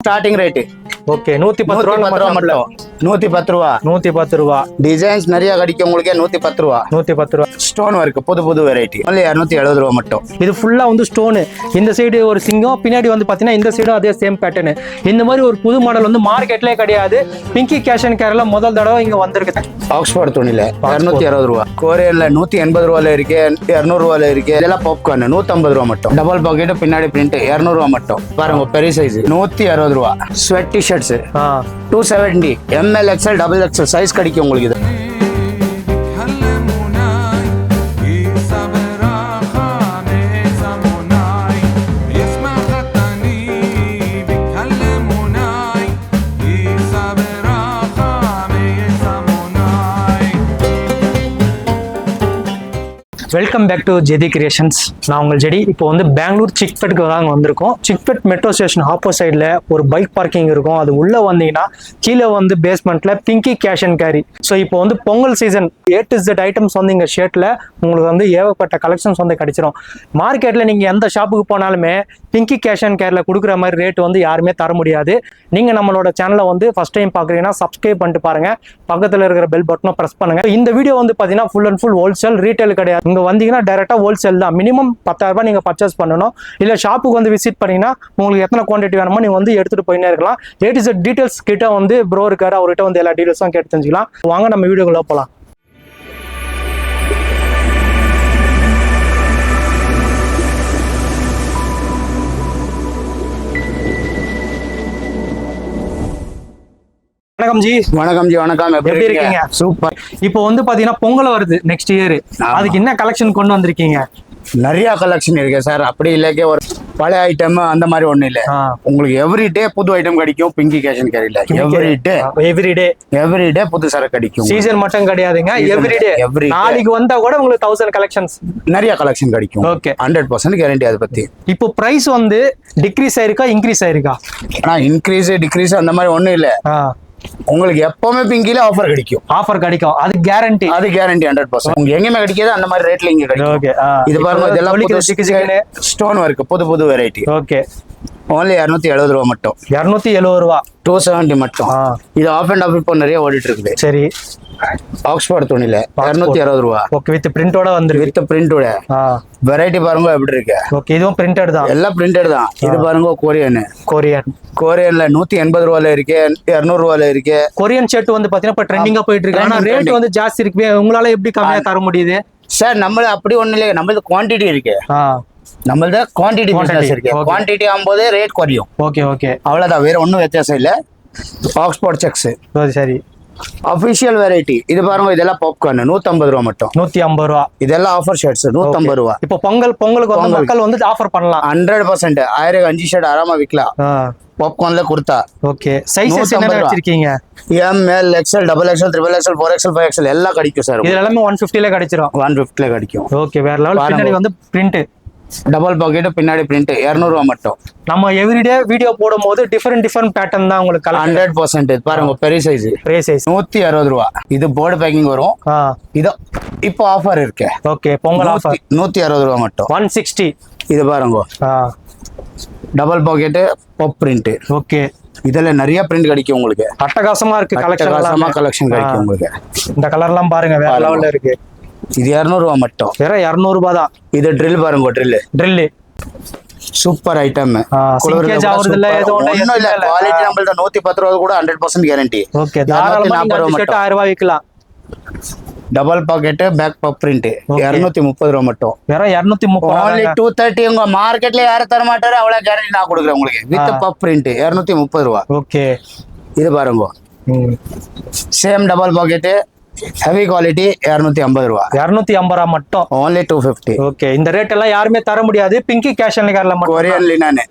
Starting rate okay நூத்தி பத்து ரூபா மட்டும். நூத்தி பத்து ரூபா. நூத்தி பத்து ரூபா. டிசைன்ஸ் நிறைய கிடைக்கும் உங்களுக்கு நூத்தி பத்து ரூபா. நூத்தி பத்து ரூபா. ஸ்டோன் ஒர்க் புது புது வெரைட்டி ஒன்லி இரநூத்தி எழுபது ரூபா மட்டும். இது ஃபுல்லா வந்து ஸ்டோனு இந்த சைடு ஒரு சிங்கம் பின்னாடி வந்து பாத்தீங்கன்னா இந்த சைடும் அதே சேம் பேட்டர்னு இந்த மாதிரி ஒரு புது மாடல் வந்து மார்க்கெட்லயே கிடையாது. பிங்கி கேஷ் அண்ட் கேரளா முதல் தடவை இங்க வந்திருக்கு. ஆக்ஸ்போர்ட் துணியில இரநூத்தி அறுபது ரூபா. கொரியன்ல நூத்தி எண்பது ரூபால இருக்கு இருநூறு ரூபால இருக்கு. இதெல்லாம் பாப்கார்ன் நூத்தி ஐம்பது ரூபா மட்டும். டபுள் பாக்கெட் பின்னாடி பிரிண்ட் இருநூறு ரூபா மட்டும். பாருங்க பெரிய சைஸ் நூத்தி அறுபது ரூபா. ஸ்வெட் டி ஆ. Two seventy ML XL double XL size கிடைக்கும் உங்களுக்கு இது. Welcome back to JD creations நான் உங்கள் ஜெடி இப்போ வந்து பெங்களூர் சிக்பெட்டுக்கு தாங்க வந்திருக்கோம். சிக்பெட் மெட்ரோ ஸ்டேஷன் ஆப்போசைடில் ஒரு பைக் பார்க்கிங் இருக்கும். அது உள்ளே வந்தீங்கன்னா கீழே வந்து பேஸ்மெண்ட்டில் Pinky cash and carry so இப்போ வந்து Pongal season A to Z items வந்து இங்கே ஷர்ட்டில் உங்களுக்கு வந்து ஏகப்பட்ட கலெக்ஷன்ஸ் வந்து கிடைச்சிரும். மார்க்கெட்டில் நீங்கள் எந்த ஷாப்புக்கு போனாலுமே பிங்கி கேஷ் அண்ட் கேரில் கொடுக்குற மாதிரி ரேட் வந்து யாருமே தர முடியாது. நீங்கள் நம்மளோட சேனலை வந்து ஃபஸ்ட் டைம் பார்க்குறீங்கன்னா சப்ஸ்கிரைப் பண்ணிட்டு பாருங்கள் பக்கத்தில் இருக்கிற பெல் பட்டனும் ப்ரெஸ் பண்ணுங்க. இந்த வீடியோ வந்து பார்த்தீங்கன்னா full and full wholesale retail கிடையாது. நீங்கள் வந்தீங்கன்னா டேரெக்டாக ஹோல்சேல் தான். மினிமம் பத்தாயிரரூபா நீங்கள் பர்ச்சேஸ் பண்ணணும். இல்லை ஷாப்புக்கு வந்து விசிட் பண்ணிங்கன்னா உங்களுக்கு எத்தனை குவான்டிட்டி வேணுமோ நீங்கள் வந்து எடுத்துகிட்டு போயினே இருக்கலாம். ஏ டு டீட்டெயில்ஸ் கிட்ட வந்து ப்ரோ இருக்காரு. அவர்கிட்ட வந்து எல்லா டீட்டெயில்ஸும் கேட்டு தெரிஞ்சுக்கலாம். வாங்க நம்ம வீடியோக்குள்ளே போகலாம் வணக்கம் ஜி. வணக்கம் ஜி வணக்கம். எப்படி இருக்கீங்க? சூப்பர். இப்போ வந்து பாத்தீங்கன்னா பொங்கல் வருது நெக்ஸ்ட் இயர். அதுக்கு என்ன கலெக்ஷன் கொண்டு வந்திருக்கீங்க? நிறைய கலெக்ஷன் இருக்கு சார். அப்படி இல்லைக்கே ஒரு பழைய ஐட்டம் அந்த மாதிரி ஒண்ணும் இல்ல. உங்களுக்கு எவ்ரி டே புது ஐட்டம் கிடைக்கும் பிங்கி கேஷன் கேரியில every day everyday every day புது சரக்கு கிடைக்கும் சீசன் மட்டும் கிடையாதுங்க. Everyday every day. நாளைக்கு வந்தா கூட உங்களுக்கு தௌசண்ட் கலெக்ஷன்ஸ் நிறைய கலெக்ஷன் கிடைக்கும். Okay. ஹண்ட்ரட் பர்சன்ட் கேரண்டி அதை பத்தி. இப்போ பிரைஸ் வந்து டிக்ரீஸ் ஆயிருக்கா இன்க்ரீஸ் ஆயிருக்கா? ஆனா இன்க்ரீஸ் டிக்ரீஸ் அந்த மாதிரி ஒண்ணும் இல்ல. உங்களுக்கு எப்பவுமே பிங்கில ஆஃபர் கிடைக்கும். ஆஃபர் கிடைக்கும். அது கேரண்டி அது கேரண்டி ஹண்ட்ரட் பர்சன்ட் உங்களுக்கு எங்கேயுமே கிடைக்காது அந்த மாதிரி ரேட்ல இங்க கிடைக்கும். ஓகே இது பாருங்க இதெல்லாம் ஸ்டோன் ஒர்க் புது புது வெரைட்டி ஓகே ஓன்லி இரநூத்தி எழுபது ரூபா மட்டும். இரநூத்தி எழுபது ரூபா. டூ செவன்டி மட்டும். இது ஆஃப் அண்ட் ஆஃப் இப்போ நிறைய ஓடிட்டு இருக்குது சரி. ஆக்ஸ்போர்ட் துணியில இரநூத்தி அறுபது ரூபா. ஓகே வித் பிரிண்டோட வந்துருக்கு. வித் பிரிண்டோட வெரைட்டி பாருங்க எப்படி இருக்கு? ஓகே இதுவும் பிரிண்டட் தான். எல்லாம் பிரிண்டட் தான். இது பாருங்க கொரியன் கொரியன் கொரியன்ல நூத்தி எண்பது ரூபால இருக்கு இருநூறு ரூபால இருக்கு. கொரியன் ஷர்ட் வந்து பாத்தீங்கன்னா இப்போ ட்ரெண்டிங்கா போயிட்டு இருக்கு ஆனா ரேட். வந்து ஜாஸ்தி இருக்கு. உங்களால எப்படி கம்மியா தர முடியுது? சார் நம்மள அப்படி ஒண்ணு இல்லையா நம்மளது குவான்டிட்டி இருக்கு. ஆ நம்மளது குவான்டிட்டி பிசினஸ் இருக்கு. குவான்டிட்டி ஆகும்போது ரேட் குறையும். ஓகே ஓகே அவ்வளவுதான். வேற ஒண்ணும் வித்தியாசம் இல்ல. ஆக்ஸ்போர்ட் செக்ஸ் சரி. அபிஷியல் வெரைட்டி இது பாருங்க இதெல்லாம் பாப்கார்ன் நூத்தம்பது ரூபா மட்டும். நூத்தி ஐம்பது ரூபா. இதெல்லாம் ஆஃபர் ஷர்ட்ஸ் நூத்தம்பது ரூபா. இப்போ பொங்கல் பொங்கலுக்கு வந்து. மக்கள் வந்து ஆஃபர் பண்ணலாம். ஹண்ட்ரட் பர்சன்ட் ஆயிரம் அஞ்சு ஷர்ட் ஆறாம விற்கலாம் பாப்கார்ன்ல கொடுத்தா. ஓகே 150 என்ன. வச்சிருக்கீங்க? M L XL double XL triple XL four XL five XL எல்லாம் கிடைக்கும் சார் இது எல்லாமே ஒன் ஃபிஃப்டில கிடைச்சிரும். ஒன் ஃபிஃப்டில கிடைக்கும். ஓகே வேற லெவல். பின்னாடி வந்து பிரிண்ட் டபுள் பாக்கெட் பின்னாடி பிரிண்ட் இரநூறுவா மட்டும். நம்ம எவ்ரிடே வீடியோ போடும்போது டிஃபரெண்ட் டிஃபரெண்ட் பேட்டர்ன் தான் உங்களுக்கு கலர் ஹண்ட்ரட் பர்சன்ட் பாருங்க பெரிய சைஸ் ரே சைஸ் நூத்தி அறுபது ரூபா. இது போர்டு பேக்கிங் வரும். இதோ இப்போ ஆஃபர் இருக்கு. ஓகே பொங்கல் ஆஃபர் நூத்தி- அறுபது ரூபா மட்டும். ஒன் சிக்ஸ்டி இது பாருங்க. Double pocket puff print okay இதுல நிறைய பிரிண்ட் கிடைக்கும் உங்களுக்கு. அட்டகாசமா இருக்கு கலெக்ஷன் கலெக்ஷன் கிடைக்கும் உங்களுக்கு. இந்த கலர்லாம் பாருங்க வேற. லெவல்ல இருக்கு. இது இரநூறுவா மட்டும். வெறும் இரநூறுபா தான் இது ட்ரில் பாருங்க drill drill super item. Quality நம்மள்ட்ட நூத்தி பத்து ரூபா கூட ஹண்ட்ரட் பர்சன்ட் கேரண்டி ஓகே நீங்க அஞ்சு ஷர்ட் ஆயிரம் ரூபாய் விற்கலாம் double pocket back puff print. இருநூத்தி முப்பது ரூபா மட்டும். வெறும் இரநூத்தி முப்பது டூ தேர்ட்டி உங்க மார்க்கெட்ல யாரும் தர மாட்டாரு அவ்வளவு கேரண்டி நான் கொடுக்குறேன் உங்களுக்கு. வித் பப் பிரிண்ட் இருநூத்தி முப்பது ரூபா. ஓகே இது பாருங்க. Same double pocket heavy quality இருநூத்தி ஐம்பது ரூபா. இரநூத்தி ஐம்பது ரூபா மட்டும். ஓன்லி டூ ஃபிஃப்டி ஓகே இந்த ரேட் எல்லாம் யாருமே தர முடியாது. பிங்கி கேஷ் அண்ட் கேர்ல மட்டும் கொரியன் லினானு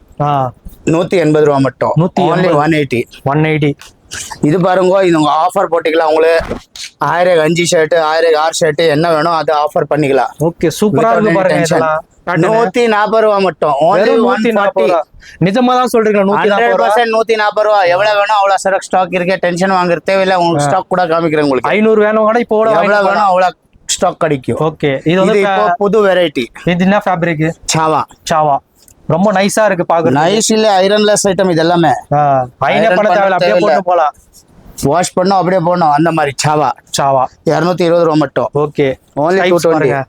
நூத்தி எண்பது ரூபா மட்டும். நூத்தி எண்பது. ஒன் எயிட்டி ஒன் எயிட்டி இது பாருங்க இது உங்க ஆஃபர் போட்டிக்கலாம். உங்களுக்கு ஆயிரம் அஞ்சு ஷர்ட் ஆயிரம் ஆறு ஷர்ட் என்ன வேணும் அது ஆஃபர் பண்ணிக்கலாம். ஓகே சூப்பரா இருக்கு பாருங்க. நூத்தி நாற்பது ரூபா மட்டும். நூத்தி நாற்பது நிஜமா தான் சொல்றீங்க நூத்தி நாற்பது ரூபா? எவ்வளவு வேணும்? அவ்வளவு சரக்கு ஸ்டாக் இருக்கு. டென்ஷன் வாங்குற தேவையில்ல. உங்களுக்கு ஸ்டாக் கூட காமிக்கிறேன் உங்களுக்கு. ஐநூறு வேணும் கூட இப்போ எவ்வளவு வேணும்? அவ்வளவு ஸ்டாக் கிடைக்கும். ஓகே இது இது வந்து இப்போ புது வெரைட்டி இது என்ன ஃபேப்ரிக் சாவா. சாவா. ரொம்ப நைஸா இருக்கு பாக்குறது நைஸ் இல்ல ஐரன்லெஸ் ஐட்டம் இது எல்லாமே பையனே பண்ண தேவையில்ல அப்படியே. போட்டு போலாம். வாஷ் பண்ணோம் அப்படியே போடணும். அந்த மாதிரி சாவா. சாவா. இரநூத்தி இருபது ரூபா மட்டும். ஓகே. Only 220.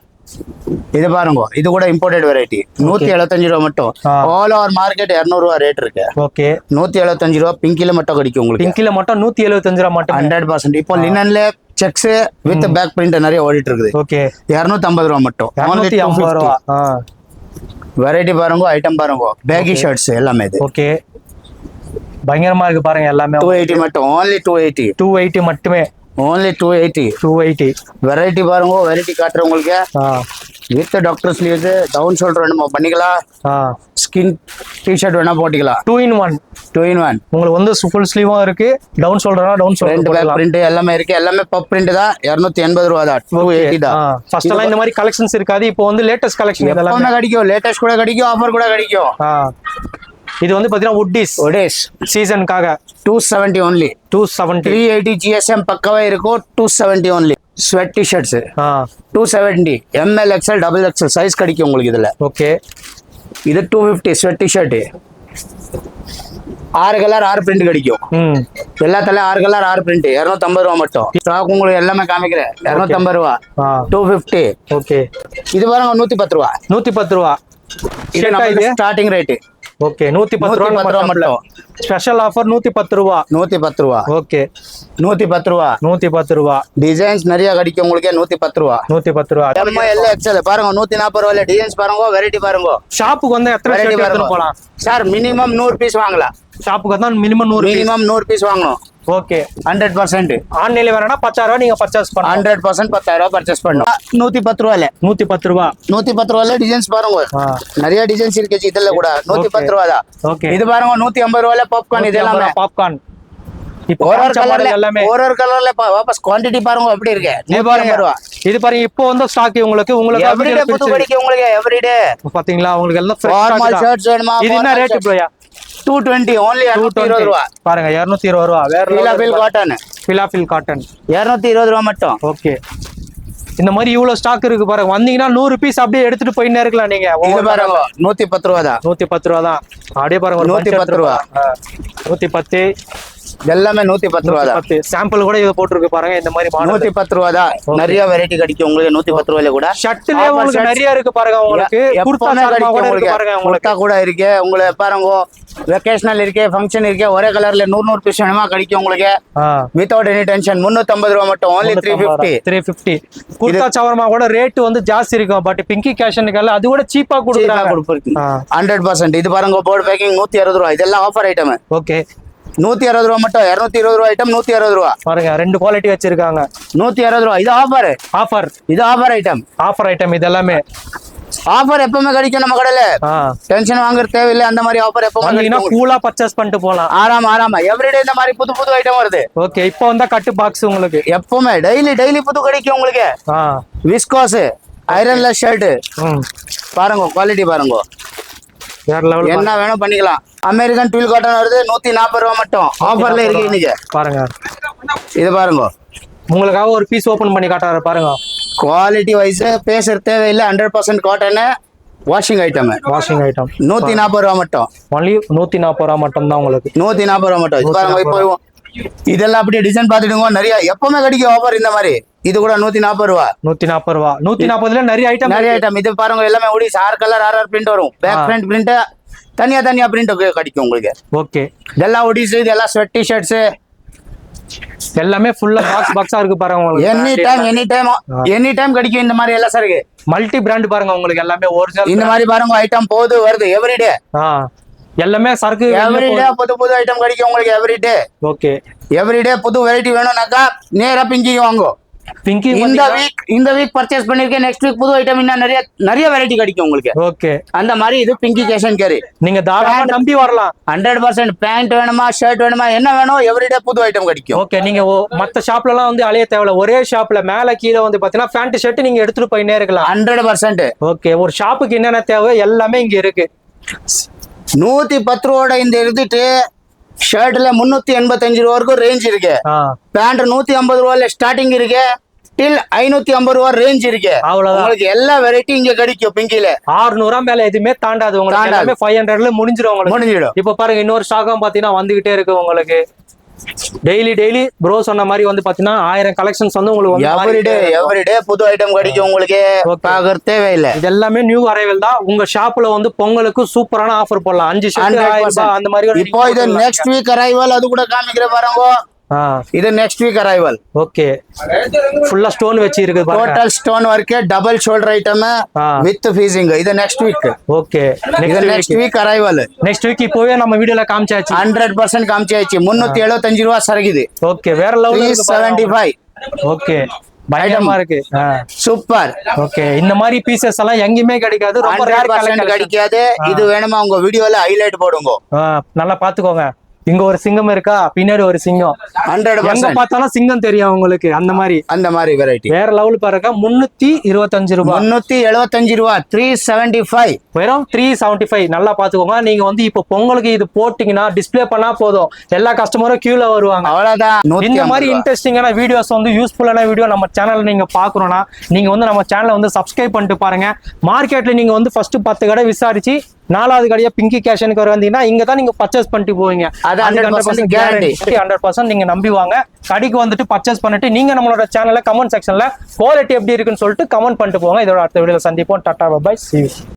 இது பாருங்க இது கூட இம்போர்ட்டட் வெரைட்டி நூத்தி எழுபத்தஞ்சு ரூபா மட்டும். ஆல் ஓவர் மார்க்கெட் இருநூறு ரூபா ரேட் இருக்கு. ஓகே. நூத்தி எழுபத்தஞ்சு ரூபா பிங்கில மட்டும் கிடைக்கும் உங்களுக்கு. பிங்கில மட்டும் நூத்தி எழுபத்தஞ்சு ரூபா மட்டும். ஹண்ட்ரட் பர்சன்ட் இப்போ லினன்ல செக்ஸ் வித் பேக் பிரிண்ட் நிறைய ஓடிட்டு இருக்குது. ஓகே. இருநூத்தி ஐம்பது ரூபா மட்டும். இரநூத்தி ஐம்பது ரூபா. வெரைட்டி பாருங்க ஐட்டம் பாருங்க. பேகி ஷர்ட்ஸ் எல்லாமே இது. ஓகே பயங்கரமா இருக்கு பாருங்க எல்லாமே. டூ எயிட்டி மட்டும் only two eighty two eighty மட்டுமே. Only two eighty two eighty variety பாருங்க variety காட்டுறவங்களுக்கு. With doctor sleeves down shoulder வேணுமா? பண்ணிக்கலாம். ஸ்கின் டிஷர்ட் வேணா போட்டுக்கலாம். Two in one two in one உங்களுக்கு வந்து ஃபுல் ஸ்லீவும் இருக்கு. டவுன் ஷோல்டரா டவுன் ஷோல்டர் பிரிண்ட் எல்லாமே இருக்கு. எல்லாமே பப் பிரிண்ட் தான். இருநூத்தி எண்பது ரூபா தான். டூ எயிட்டி தான். ஃபர்ஸ்ட் எல்லாம் இந்த மாதிரி கலெக்ஷன்ஸ் இருக்காது. இப்போ வந்து லேட்டஸ்ட் கலெக்ஷன் இதெல்லாம். எப்பவுமே கிடைக்கும். லேட்டஸ்ட் கூட கிடைக்கும். ஆஃபர் கூட கிடைக்கும். இது வந்து பாத்தீங்கன்னா உட்டிஸ் ஒடேஸ் சீசனுக்காக two seventy only two seventy three eighty GSM பக்கவே இருக்கும் two seventy only sweat t-shirts two seventy M L XL double XL size கிடைக்கும் உங்களுக்கு இதுல. ஓகே. இது டூ ஃபிஃப்டி ஸ்வெட் டிஷர்ட் ஆறு கலர் ஆறு பிரிண்ட் கிடைக்கும். எல்லாத்துல ஆறு கலர் ஆறு பிரிண்ட் இரநூத்தம்பது ரூபா மட்டும். ஸ்டாக் உங்களுக்கு எல்லாமே காமிக்கிறேன். இரநூத்தம்பது ரூபா. Two fifty okay. இது பாருங்க நூத்தி பத்து ரூபா. நூத்தி பத்து ரூபா. ஸ்டார்டிங் ரேட்டு ஓகே நூத்தி பத்து நூத்தி பத்து ரூபா ரூபா மட்டும். ஸ்பெஷல் ஆஃபர் நூத்தி பத்து ரூபா. நூத்தி பத்து ரூபா. ஓகே நூத்தி பத்து ரூபா. நூத்தி பத்து ரூபா. டிசைன்ஸ் நிறைய கிடைக்கும் உங்களுக்கு நூத்தி பத்து ரூபா. நூத்தி பத்து ரூபா எல்லாம் எக்ஸல் பாருங்க நூத்தி நாற்பது ரூபாயில டிசைன்ஸ் பாருங்க வெரைட்டி பாருங்க. ஷாப்புக்கு வந்து எத்தனை வெரைட்டி ஷர்ட் போலாம்? சார் மினிமம் நூறு பீஸ் வாங்கலாம். ஷாப்புக்கு வந்து மினிமம் நூறு மினிமம் நூறு பீஸ் வாங்கணும். ஓகே ஹண்ட்ரட் பர்சன்ட் ஆன்லைன்ல வேணா பத்தாயிரம் ரூபா நீங்க பர்ச்சேஸ் பண்ணலாம். ஹண்ட்ரட் பர்சன்ட் பத்தாயிரம் ரூபாய் பர்ச்சேஸ் பண்ணும் நூத்தி பத்து ரூபாயில நூத்தி பத்து ரூபா. நூத்தி பத்து ரூபாயில டிசைன்ஸ் பாருங்க. நிறைய டிசைன்ஸ் இருக்கு இதுல கூட. நூத்தி. பத்து ரூபா தான் ஓகே இது பாருங்க நூத்தி ஐம்பது ரூபாயில பாப்கார்ன் இது எல்லாமே. பாப்கார்ன் இப்போ ஒரு ஒரு கலர்ல எல்லாமே. ஒரு ஒரு கலர்ல வாபஸ் குவாண்டிட்டி பாருங்க எப்படி இருக்கு. இது பாருங்க. இது பாருங்க இப்போ வந்து ஸ்டாக் உங்களுக்கு உங்களுக்கு எவ்ரிடே புது உங்களுக்கு எவ்ரிடே பாத்தீங்களா உங்களுக்கு எல்லாம் ஃபார்மல். ஷர்ட்ஸ் வேணுமா? இது என்ன ரேட் ப்ரோயா டூ டுவெண்ட்டி ஓன்லி இரநூத்தி இருபது ரூபா பாருங்க இருநூத்தி இருபது ரூபா. வேற பில் காட்டன் பிலாஃபில் காட்டன் இரநூத்தி இருபது ரூபா மட்டும். ஓகே இந்த மாதிரி இவ்வளவு ஸ்டாக் இருக்கு பாருங்க. வந்தீங்கன்னா நூறு பீஸ் அப்படியே எடுத்துட்டு போயின்னே இருக்கலாம் நீங்க. பாருங்க நூத்தி பத்து ரூபா தான். நூத்தி பத்து ரூபா தான். அப்படியே பாருங்க நூத்தி பத்து ரூபா. நூத்தி பத்து. எல்லாமே நூத்தி பத்து ரூபா தான் சாம்பிள் கூட இதை போட்டிருக்கு பாருங்க இந்த மாதிரி நூத்தி பத்து ரூபா தான் நிறைய வெரைட்டி கிடைக்கும் உங்களுக்கு நூத்தி பத்து ரூபாயில கூட. Offer உங்களுக்கு. நிறைய இருக்கு பாருங்க உங்களுக்கு. குர்தா கிடைக்கும் கூட இருக்கு உங்களுக்கு. பாருங்க உங்களுக்கு. குர்தா கூட இருக்கு. உங்களுக்கு பாருங்க வெக்கேஷனல் இருக்கு ஃபங்க்ஷன் இருக்கு ஒரே கலர்ல நூறு நூறு பீஸ் வேணுமா கிடைக்கும் உங்களுக்கு? வித்தவுட் எனி டென்ஷன் முன்னூத்தி ஐம்பது ரூபா மட்டும் only three fifty three fifty kurta shawarma கூட ரேட் வந்து ஜாஸ்தி இருக்கும் பட் பிங்கி கேஷனுக்கு அது கூட சீப்பா கொடுக்குறாங்க. ஹண்ட்ரட் பர்சன்ட் இது பாருங்க போர்டு பேக்கிங் நூத்தி அறுபது ரூபா. இதெல்லாம் ஆஃபர் ஐட்டம் ஓகே நூத்தி அறுபது ரூபா மட்டும் இருநூத்தி இருபது ரூபா ஐட்டம் நூத்தி அறுபது ரூபா. பாருங்க ரெண்டு குவாலிட்டி வச்சிருக்காங்க. நூத்தி அறுபது ரூபா. இது ஆஃபர் ஆஃபர் இது ஆஃபர் ஐட்டம் ஆஃபர் ஐட்டம் இது எல்லாமே ஆஃபர் எப்பவுமே கிடைக்கும் நம்ம கடையில. டென்ஷன் வாங்குற தேவையில்லை அந்த மாதிரி ஆஃபர் எப்பவுமே கூலா பர்ச்சேஸ் பண்ணிட்டு போலாம் ஆறாம ஆறாம. எவ்ரிடே இந்த மாதிரி புது புது ஐட்டம் வருது. ஓகே இப்போ வந்தா கட்டு பாக்ஸ் உங்களுக்கு. எப்பவுமே டெய்லி டெய்லி புது கிடைக்கும் உங்களுக்கு. விஸ்காஸ் ஐரன்லெஸ் ஷர்ட் பாருங்க குவாலிட்டி பாருங்க. என்ன வேணும் பண்ணிக்கலாம். அமெரிக்கன் டுவெல் காட்டன் வருது. நூத்தி நாற்பது ரூபா மட்டும். ஆஃபர்ல இருக்கு இன்னைக்கு. பாருங்க. இது பாருங்க. உங்களுக்காக ஒரு பீஸ் ஓபன் பண்ணி காட்டுறாரு பாருங்க. குவாலிட்டி வைஸ் பேசுற தேவையில்லை. Hundred percent cotton washing item washing item நூத்தி நாற்பது ரூபா மட்டும். ஒன்லி நூத்தி நாற்பது ரூபா மட்டும் தான் உங்களுக்கு. நூத்தி நாற்பது ரூபா மட்டும். பாருங்க இப்போ இதெல்லாம் அப்படியே டிசைன் பார்த்துடுங்க நிறைய எப்பவுமே கிடைக்கும் ஆஃபர் இந்த மாதிரி. இது கூட நூத்தி நாற்பது ரூபா. நூத்தி நாற்பது ரூபா. நூத்தி நாற்பதுல நிறைய ஐட்டம் நிறைய ஐட்டம் இது பாருங்க எல்லாமே ஒடிஸ் ஆறு கலர் ஆறு ஆறு பிரிண்ட் வரும். பேக் ஆ. ஃப்ரண்ட் பிரிண்ட் தனியா தனியா பிரிண்ட் கிடைக்கும் உங்களுக்கு. ஓகே இதெல்லாம் ஒடிஸ் இதெல்லாம் ஸ்வெட் டிஷர்ட்ஸ் எல்லாமே ஃபுல்லா பாக்ஸ் பாக்ஸா இருக்கு பாருங்க எனி உங்களுக்கு time any time any time கிடைக்கும் இந்த மாதிரி எல்லாம் சருக்கு மல்டி பிராண்ட் பாருங்க உங்களுக்கு எல்லாமே ஒரிஜினல் இந்த மாதிரி பாருங்க ஐட்டம் போகுது வருது எவ்ரிடே எல்லாமே சரக்கு எவ்ரிடே புது புது ஐட்டம் கிடைக்கும் உங்களுக்கு எவ்ரிடே ஓகே எவ்ரிடே புது வெரைட்டி வேணும்னாக்கா நேரா பிங்கிக்கு வாங்கோ. பிங்கி இந்த வீக் இந்த வீக் பர்ச்சேஸ் பண்ணிருக்கேன். நெக்ஸ்ட் வீக் புது ஐட்டம் இன்னும் நிறைய நிறைய வெரைட்டி கிடைக்கும் உங்களுக்கு. ஓகே அந்த மாதிரி இது பிங்கி கேஷன் கேரி நீங்க தாராளமா நம்பி வரலாம். ஹண்ட்ரட் பர்சன்ட் பேண்ட் வேணுமா ஷர்ட் வேணுமா என்ன வேணும் எவ்ரிடே புது ஐட்டம் கிடைக்கும். ஓகே நீங்க மத்த ஷாப்ல எல்லாம் வந்து அலைய தேவையில்ல. ஒரே ஷாப்ல மேல கீழே வந்து பாத்தீங்கன்னா பேண்ட் ஷர்ட் நீங்க எடுத்துட்டு போயினே இருக்கலாம். ஹண்ட்ரட் பர்சன்ட் ஓகே ஒரு ஷாப்புக்கு என்னென்ன தேவை எல்லாமே இங்க இருக்கு. நூத்தி பத்து ரூபோட இந்த இருந்துட்டு ஷர்ட்ல முன்னூத்தி எண்பத்தஞ்சு ரூபா வரைக்கும் ரேஞ்ச் இருக்கு. பேண்ட் நூத்தி ஐம்பது ரூபாயில ஸ்டார்டிங் இருக்கு. டில் ஐநூத்தி ஐம்பது ரூபா ரேஞ்ச் இருக்கு. அவ்வளவுதான். உங்களுக்கு எல்லா வெரைட்டி இங்க கிடைக்கும் பிங்கில ஆறுநூறா மேல எதுவுமே தாண்டாது உங்களுக்கு. ஃபைவ் ஹண்ட்ரட்ல முடிஞ்சிடும் உங்களுக்கு. முடிஞ்சிடும். இப்போ பாருங்க இன்னொரு ஸ்டாக்கும் பாத்தீங்கன்னா வந்துகிட்டே இருக்கு உங்களுக்கு. டெய்லி டெய்லி ப்ரோ சொன்ன மாதிரி வந்து பாத்தீங்கன்னா ஆயிரம் கலெக்ஷன்ஸ் வந்து உங்களுக்கு எவ்ரிடே. எவ்ரிடே புது ஐட்டம் கிடைக்கும் உங்களுக்கு. பாக்குறது தேவையில்லை இது எல்லாமே நியூ அரைவல் தான். உங்க ஷாப்ல வந்து பொங்கலுக்கு சூப்பரான ஆஃபர் போடலாம். அஞ்சு ஷர்ட் 100% ஆயிரம் ரூபாய் அந்த மாதிரி இப்போ இது நெக்ஸ்ட் வீக் அரைவல் அது கூட காமிக்கிற பாருங்க. இது நெக்ஸ்ட் வீக் அரைவல் ஓகே. ஃபுல்லா ஸ்டோன் வச்சு இருக்கு total stone work double shoulder item with ஃபீசிங் இது நெக்ஸ்ட் வீக் ஓகே. இது next week arrival next week இப்போவே நம்ம வீடியோல காமிச்சாச்சு. 100% காமிச்சாச்சு. முந்நூத்தி எழுபத்தஞ்சு ரூபா சரக்குது ஓகே வேற லெவல்ல ஃபைவ் ஓகே. பயங்கரமா இருக்கு. சூப்பர் ஓகே இந்த மாதிரி பீசஸ் எல்லாம் எங்கேயுமே கிடைக்காது. ரொம்ப ரேர் கிடைக்காது. இது வேணுமா உங்க வீடியோல ஹைலைட் போடுங்க. நல்லா பாத்துக்கோங்க. இங்க ஒரு சிங்கம் இருக்கா? பின்னாடி ஒரு சிங்கம். ஹண்ட்ரட் எங்க பார்த்தாலும் சிங்கம் தெரியும் உங்களுக்கு. அந்த மாதிரி. அந்த மாதிரி வெரைட்டி வேற லெவல் பாருங்க முன்னூத்தி இருபத்தஞ்சு ரூபாய் முன்னூத்தி எழுவத்தஞ்சு ரூபா த்ரீ செவன்டி ஃபைவ் வெறும் த்ரீ செவன்டி ஃபைவ் நல்லா பாத்துக்கோங்க நீங்க வந்து இப்போ பொங்கலுக்கு இது போட்டீங்கன்னா டிஸ்ப்ளே பண்ணா போதும். எல்லா கஸ்டமரும் கியூல வருவாங்க. அவ்வளவுதான். இந்த மாதிரி. இன்ட்ரெஸ்டிங்கான வீடியோஸ் வந்து யூஸ்ஃபுல்லான வீடியோ நம்ம சேனல்ல நீங்க பாக்கணும்னா நீங்க வந்து நம்ம சேனலை வந்து சப்ஸ்கிரைப் பண்ணிட்டு பாருங்க. மார்க்கெட்ல நீங்க வந்து ஃபர்ஸ்ட் பத்து கடை விசாரிச்சு நாலாவது கடையா பிங்கி கேஷனுக்கு வர வந்தீங்கன்னா இங்க தான் நீங்க பர்ச்சேஸ் பண்ணிட்டு போவீங்க. அது 100% guarantee. ஹண்ட்ரட் பர்சன்ட் நீங்க நம்பி வாங்க. கடைக்கு வந்துட்டு பர்ச்சேஸ் பண்ணிட்டு நீங்க நம்மளோட சேனல்ல கமெண்ட் செக்ஷன்ல குவாலிட்டி எப்படி இருக்குன்னு சொல்லிட்டு கமெண்ட் பண்ணிட்டு போங்க. இதோட அடுத்த வீடியோல சந்திப்போம். Tata bye C